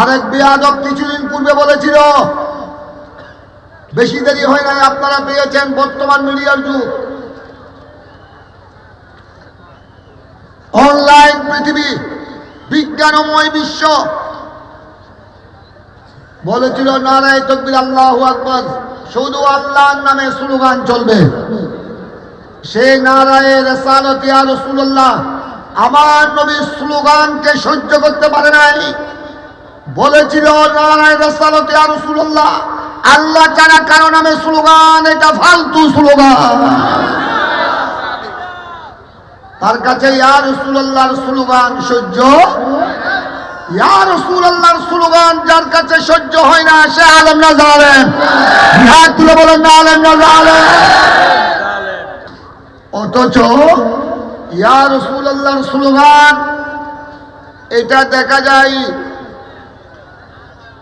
আরেক বেয়াদব কিছুদিন পূর্বে বলেছিল, বেশি দেরি হয় নাই, আপনারা পেয়েছেন বর্তমান মিডিয়ার যুগ। অনলাইন পৃথিবী, বিজ্ঞানময় বিশ্ব। বলেছিল, নারায় তকবির আল্লাহ আকবর, শুধু আল্লাহর নামে স্লোগান চলবে। সেই নারায় রেসালত ইয়া রসুল্লাহ আমার নবীর স্লোগানকে সহ্য করতে পারে নাই। বলেছিল আল্লাহ ছাড়া কারও নামে স্লোগান, এটা ফালতু স্লোগান। তার কাছে, ইয়া রসুল্লাহর স্লোগান সহ্য ইয়া রসুল্লাহর স্লোগান, যার কাছে সহ্য হয় না, সে আলম না জানেন তুলে বলেন, না আলম, না জানেন অথচ, ইয়া রসুল্লাহর স্লোগান, এটা দেখা যায়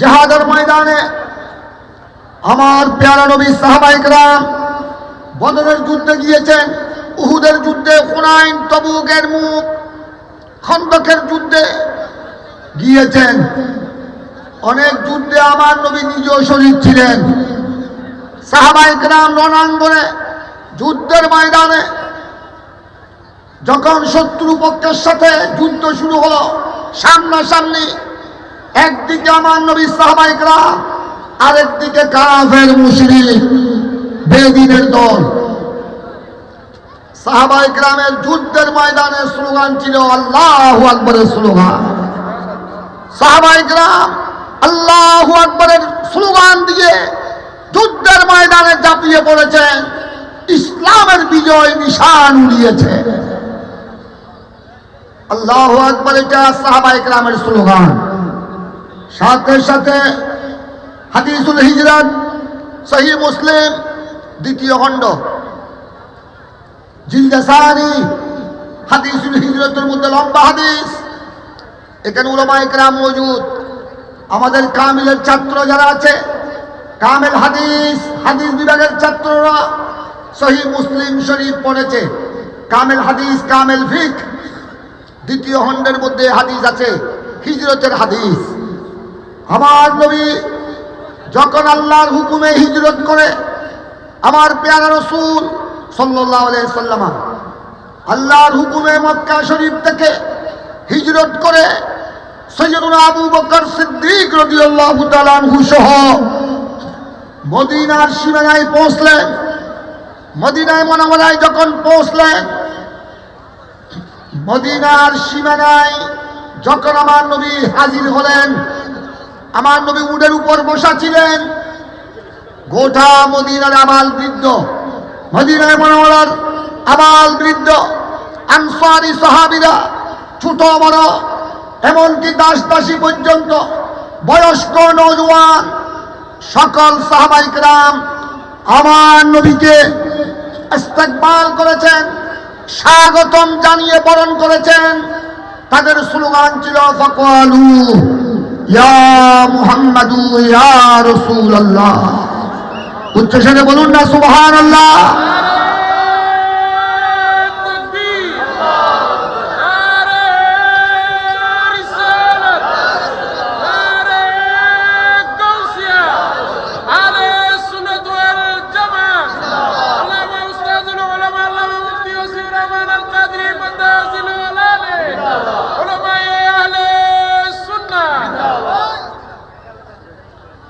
জেহাদের ময়দানে আমার পেয়ারা নবী সাহাবাই গ্রাম বদরের যুদ্ধে গিয়েছেন, উহুদের যুদ্ধে, হুনাইন, তবুকের মুখ, খন্দকের যুদ্ধে গিয়েছেন। অনেক যুদ্ধে আমার নবী নিজেও শরীর ছিলেন। সাহাবাই গ্রাম রণাঙ্গনে, যুদ্ধের ময়দানে যখন শত্রু পক্ষের সাথে যুদ্ধ শুরু হলো, সামনাসামনি একদিকে আমার নবী সাহাবাই গ্রাম আরেকদিকে কাফের মুশরিক, বেদিনের দল। সাহাবাই গ্রামের যুদ্ধের ময়দানে স্লোগান ছিল, আল্লাহ আকবরের স্লোগান। সাহাবাই গ্রাম আল্লাহ আকবরের স্লোগান দিয়ে যুদ্ধের ময়দানে ঝাঁপিয়ে পড়েছেন, ইসলামের বিজয় নিশান উড়িয়েছে আল্লাহ আকবর এটা সাহাবাই গ্রামের স্লোগান। সাথে সাথে হাদিসুল হিজরত সহি মুসলিম, দ্বিতীয় খণ্ড। জিলদাসানি হাদিসুল হিজরতের মধ্যে লম্বা হাদিস। এখানে উলামা মজুদ। আমাদের কামিলের ছাত্র যারা আছে, কামেল হাদিস হাদিস বিভাগের ছাত্ররা সহি মুসলিম শরীফ পড়েছে। কামেল হাদিস, কামেল ফিক। দ্বিতীয় খণ্ডের মধ্যে হাদিস আছে, হিজরতের হাদিস। আমার নবী যখন আল্লাহর হুকুমে হিজরত করে, আমার পেয়ারা রসুল সাল্লাহ সাল্লামা আল্লাহর হুকুমে মক্কা শরীফ থেকে হিজরত করে সৈয়দুল আবু বকর সিদ্দিক রাদিয়াল্লাহু তাআলা আনহু সহ মদিনার সীমানায় পৌঁছলেন মদিনায় মনামরায় যখন পৌঁছলেন মদিনার সীমানায় যখন আমার নবী হাজির হলেন আমার নবী উডের উপর বসা ছিলেন গোটা মদিনার আমাল বৃদ্ধ মদিনায় মনোমরার আমাল বৃদ্ধ, আনসারি সাহাবিরা, ছোট বড়, এমনকি দাস দাসী পর্যন্ত, বয়স্ক নজওয়ান সকল সাহাবাইকরাম আমার নবীকে ইস্তেকবাল করেছেন, স্বাগতম জানিয়ে বরণ করেছেন। তাদের স্লোগান ছিল, ফকালু ইয়া মুহাম্মাদু ইয়া রাসূলুল্লাহ উচ্চস্বরে বলুন না সুবহানাল্লাহ।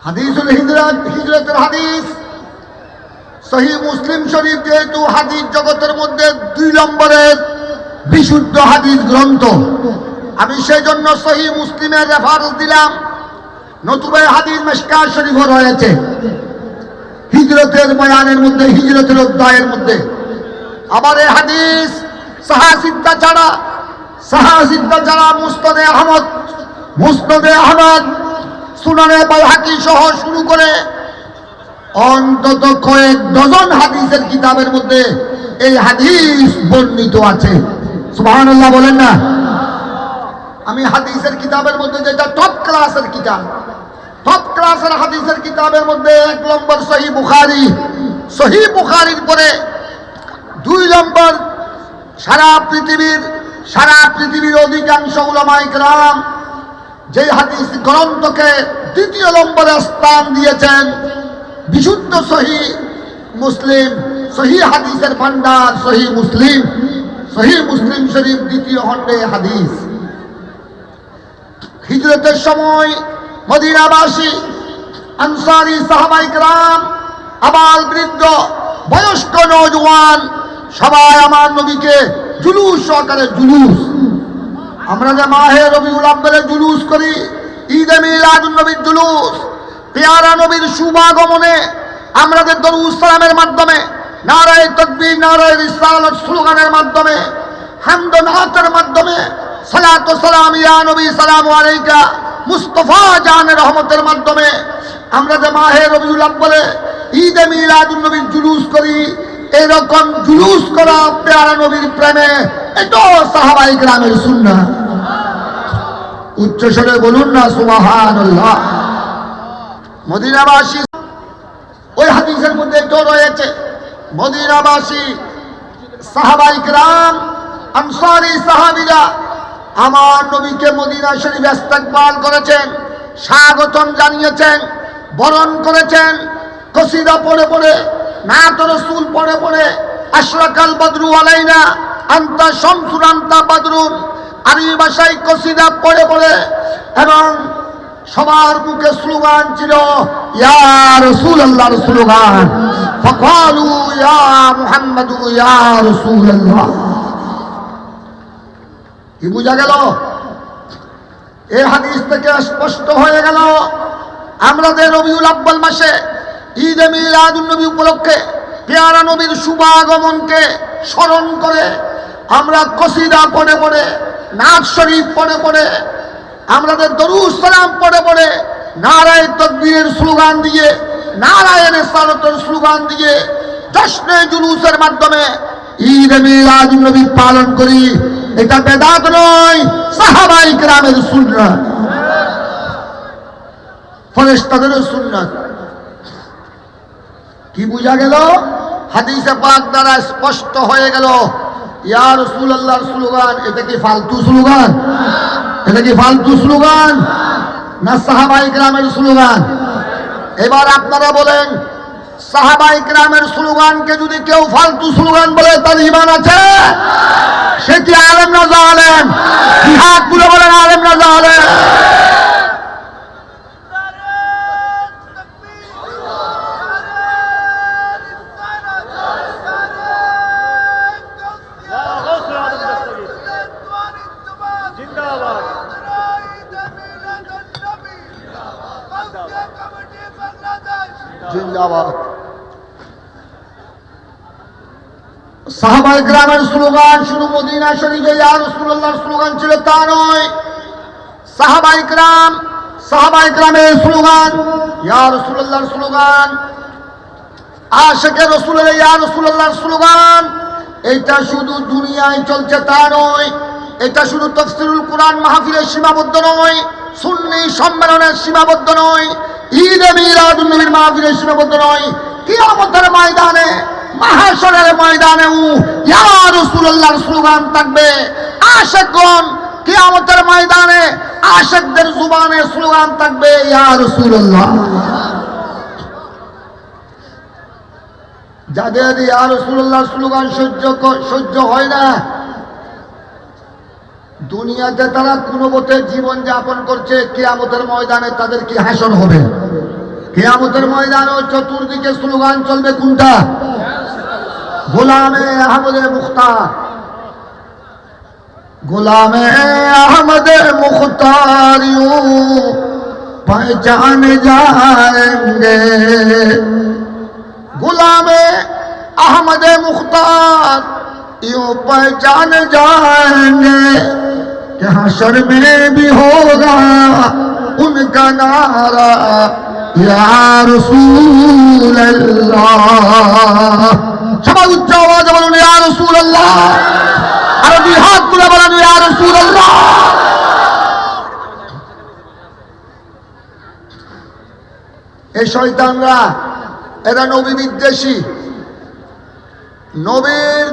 হাদিসুল হিজরত হিজরতের হাদিস। সহি মুসলিম শরীফ যেহেতু হাদিস জগতের মধ্যে দুই নম্বরের বিশুদ্ধ হাদিস গ্রন্থ, আমি সেই জন্য সহি মুসলিমের রেফারেন্স দিলাম। নতুবের হাদিস মেশকা শরীফও রয়েছে। হিজরতের বয়ানের মধ্যে, হিজরতের অধ্যায়ের মধ্যে। আবার এই হাদিস সাহাসিদ্দা ছাড়া সাহাসিদ্দা ছাড়া মুস্তদে আহমদ মুস্তদে আহমদ সুনানে বাইহাকি সহ শুরু করে অন্তত কয়েক ডজন হাদিসের কিতাবের মধ্যে এই হাদিস বর্ণিত আছে। সুবহানাল্লাহ বলেন না? আমি হাদিসের কিতাবের মধ্যে যেটা টপ ক্লাসের কিতাব টপ ক্লাসের হাদিসের কিতাবের মধ্যে এক নম্বর সহি বুখারি। সহি বুখারির পরে দুই নম্বর সারা পৃথিবীর সারা পৃথিবীর অধিকাংশ উলামাই গ্রাম যে হাদিস গ্রন্থকে দ্বিতীয় নম্বরে স্থান দিয়েছেন, বিশুদ্ধ সহি মুসলিম, সহি হাদিসের ভান্ডার সহি মুসলিম সহি মুসলিম শরীফ দ্বিতীয় খণ্ডে হাদিস। হিজরতের সময় মদিনাবাসী, আনসারি সাহাবাই গ্রাম আবাল বৃদ্ধ, বয়স্ক নজওয়ান সবাই আমার নবীকে জুলুস সহকারে জুলুস। আমরা যে মাহে রবিউল আব্বারে জুলুস করি, ঈদে মিলাদুন নবীর জুলুস, পেয়ারা নবীর শুভাগমনে আমরা যে দরুদ সালামের মাধ্যমে, নারায় তকবীর, নারায় রিসালাত স্লোগানের মাধ্যমে, হামদ নাতের মাধ্যমে সালাত সালাম ইয়া নবী, সালাম আলাইকা, মুস্তফা জানের রহমতের মাধ্যমে আমরা যে মাহে রবিউল আব্বারে ঈদে মিলাদুন নবীর জুলুস করি, এরকম জুলুস করা পেয়ারা নবীর প্রেমে এটাও সাহাবাই গ্রামের সুন্না উচ্চ স্বরে বলুন না সুবাহান মদিনাবাসী, ওই হাদিসের মধ্যে এটাও রয়েছে, মদিনাবাসী, সাহাবাই গ্রাম আনসারি সাহাবিরা আমার নবীকে মদিনা শরীফ ইস্তেকবাল করেছেন, স্বাগতম জানিয়েছেন, বরণ করেছেন, কসিদা পড়ে পড়ে, নাত রসুল পড়ে পড়ে, আশরাকাল বদরু আলাইনা, আন্তা শামসুর আন্তা বদরুন। আরবি ভাষায় কসিদা পড়ে পড়ে এবং সবার মুখে স্লোগান ছিল, ইয়া রসুল আল্লাহর স্লোগান ফকালু, ইয়া মুহাম্মাদু, ইয়া রসুল কি বোঝা গেল? এই হাদিস থেকে স্পষ্ট হয়ে গেল আমরা যে রবিউল আব্বাল মাসে ঈদে মিলাদুন নবী উপলক্ষে পেয়ারা নবীর শুভাগমনকে স্মরণ করে আমরা কসিদা পড়ে পড়ে নাচ শরীফ পড়ে পড়ে, আমাদের দরুদ সালাম পড়ে পড়ে, নারায় তকবীরের স্লোগান দিয়ে নারায়ণের সালতের স্লোগান দিয়ে, জশ্নে জুলুসের মাধ্যমে ঈদ মিলাদ নবী পালন করি। এটা বেদাত নয়, সাহাবাই গ্রামের সুন্নাত। ফরেস্তাদেরও সুন্নাত। কি বুঝা গেল? হাদিসে পাক দ্বারা স্পষ্ট হয়ে গেল না সাহাবাই গ্রামের স্লোগান? এবার আপনারা বলেন, সাহাবাই গ্রামের স্লোগানকে যদি কেউ ফালতু স্লোগান বলে তার ইমান আছে? সে কি আলেম? সাহাবাই গ্রামের স্লোগান শুধু মদিনা শরীফে ইয়া রাসূলুল্লাহর স্লোগান ছিল তা নয়। সাহাবাই গ্রাম সাহাবাই গ্রামের স্লোগান, ইয়া রাসূলুল্লাহর স্লোগান, আশেকে রসুলের ইয়া রাসূলুল্লাহর স্লোগান এটা শুধু দুনিয়ায় চলছে তা নয়। এটা শুধু তফসিরুল কোরআন মাহফিলের সীমাবদ্ধ নয়, সুন্নি সম্মেলনের সীমাবদ্ধ নয়, ঈদে নবীর মাহফিলের সীমাবদ্ধ নয়। কিয়ামতের ময়দানে মাহাশরের ময়দানে উ, ইয়া রাসূলুল্লাহর স্লোগান থাকবে। আশেকগণ কিয়ামতের ময়দানে আশেকদের জুবানে স্লোগান থাকবে, ইয়া রাসূলুল্লাহ। যাদের ইয়া রাসূলুল্লাহ স্লোগান সহ্য সহ্য হয় না, দুনিয়াতে তারা কোনো মতে জীবন যাপন করছে, কিয়ামতের ময়দানে তাদের কি হাসন হবে? কেয়ামতের ময়দানে চতুর্দিকে স্লোগান চলবে কোনটা? غلام احمد مختار، غلام احمد مختار یوں پہچان جائیں گے۔ غلام احمد مختار یوں پہچان جائیں گے۔ کہ حشر میں بھی ہوگا، ان کا نعرہ، یا رسول اللہ۔ সবাই উচ্চ আওয়াজে বলুন, ইয়া রসুল আল্লাহ আর দুই হাত তুলে বলেন, ইয়া রসুল আল্লাহ এই শয়তানরা, এরা নবী বিদ্বেষী। নবীর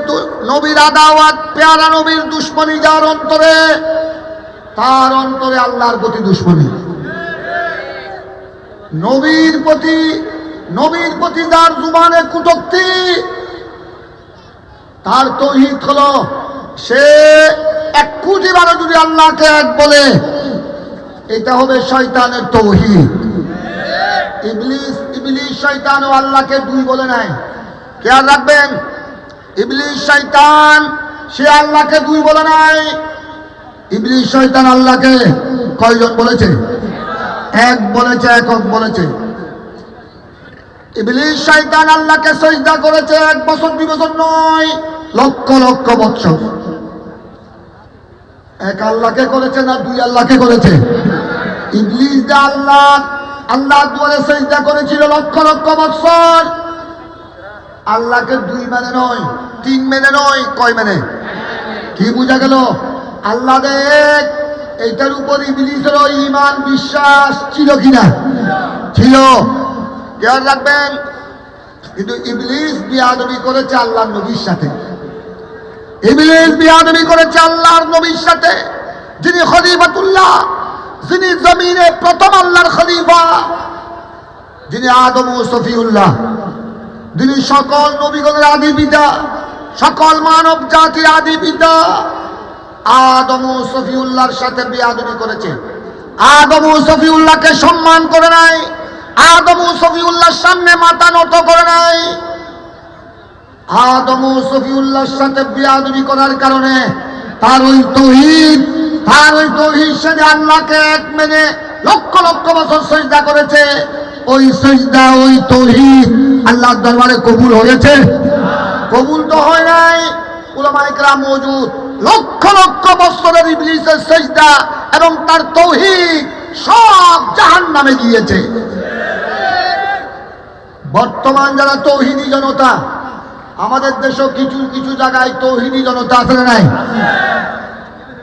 নবীর আদাওয়াত, পেয়ারা নবীর দুশ্মনী যার অন্তরে, তার অন্তরে আল্লাহর প্রতি দুশ্মনী। নবীর প্রতি নবীর প্রতি যার জুবানে কুটক্তি তার তৌহিদ হলো, সে এক কোটি বারো যদি আল্লাহকে এক বলে, এটা হবে শয়তানের তৌহিদ। ইবলিস ইবলিস শয়তান ও আল্লাহকে দুই বলে নাই খেয়াল রাখবেন, ইবলিস শয়তান, সে আল্লাহকে দুই বলে নাই ইবলিস শয়তান আল্লাহকে কয়জন বলেছে? এক বলেছে, একক বলেছে। ইবলিস শয়তান আল্লাহকে সজদা করেছে এক বছর, দুই বছর নয়। লক্ষ লক্ষ বছর এক আল্লাহকে করেছে না দুই আল্লাহকে করেছে? ইবলিস যে আল্লাহ আল্লাহ দুয়ারে সজদা করেছিল লক্ষ লক্ষ বছর আল্লাহকে দুই মেনে নয়, তিন মেনে নয়, কয় মেনে? কি বোঝা গেল? আল্লাহ দেখ, এইটার উপর ইবলিসের ইমান বিশ্বাস ছিল কিনা? ছিল। খেয়াল রাখবেন, কিন্তু ইবলিস বিয়াদবি করেছে আল্লাহ নবীর সাথে। ইবলিস বিয়াদবি করেছে আল্লাহর নবীর সাথে, যিনি খলিফাতুল্লাহ, যিনি জমিনে প্রথম আল্লাহর খলিফা, যিনি আদম সফিউল্লাহ, যিনি সকল নবীগণের আদি পিতা, সকল মানব জাতির আদি পিতা, আদম সফিউল্লাহর সাথে বিয়াদবি করেছে। আদম সফিউল্লাহকে সম্মান করে নাই, আদম সফিউল্লাহর সামনে মাথা নত করে নাই। আদম সফিউল্লাহর সাথে বিয়াদবি করার কারণে তার ওই তৌহিদ, তার ওই তৌহিদ সে যে আল্লাহকে এক মেনে লক্ষ লক্ষ বছর সজদা করেছে, ওই সজদা, ওই তৌহিদ আল্লাহর দরবারে কবুল হয়েছে। কবুল তো হয় নাই উলামাইকরা মজুদ লক্ষ লক্ষ বছরের ইবলিসের সজদা এবং তার তৌহিদ সব জাহান নামে গিয়েছে। বর্তমান যারা তৌহিদি জনতা আমাদের দেশেও কিছু কিছু জায়গায় তৌহিদি জনতা আছে নাই?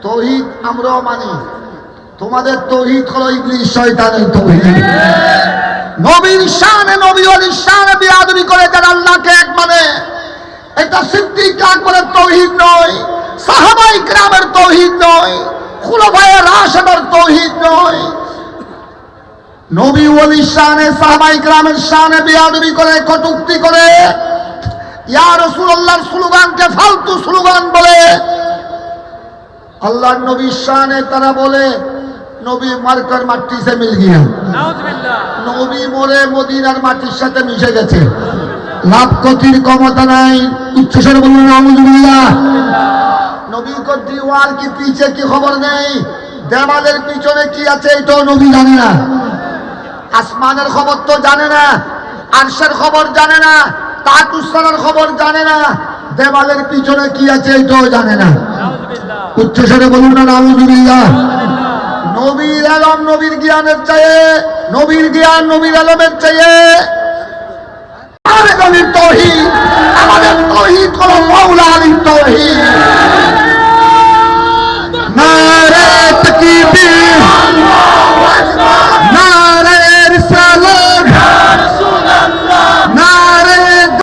তৌহিদ আমরাও মানি। তোমাদের তৌহিদ হলো ইবলিস, শয়তানের তৌহিদ। নবীর নবী অলির বিয়াদবি করে যারা আল্লাহকে এক মানে এটা তৌহিদ নয় সাহাবাই গ্রামের তৌহিদ নয় খুলভাইয়ের রাশেদের তৌহিদ নয়। নবী ওলির শানে সাহাবাই গ্রামের শানে বিয়াদবি করে, কটুক্তি করে ইয়া রসুল্লাহর স্লোগানকে ফালতু স্লোগান বলে। আল্লাহর নবীর শানে তারা বলে নবী মার্কার মাটি সে মিল গিয়া। নবী মরে মদিনার মাটির সাথে মিশে গেছে। লাভ ক্ষতির ক্ষমতা নাই। উচ্চস্বরে বলুন নবী কো দিওয়াল কি পিছে কি খবর নেই? দেওয়ালের পিছনে কি আছে এটাও নবী জানে না। আসমানের খবর তো জানে না। আরশের খবর জানে না। তাক খবর জানে না দেবালের পিছনে কি আছে এটাও জানে না। উচ্চস্বরে বলুন না নামুজুবিল্লা নবীর আলম নবীর জ্ঞানের চাইয়ে, নবীর জ্ঞান নবীর আলমের চাইয়ে। আমাদের তহিদ আমাদের তহিদ মৌলা আলীর তহিদ।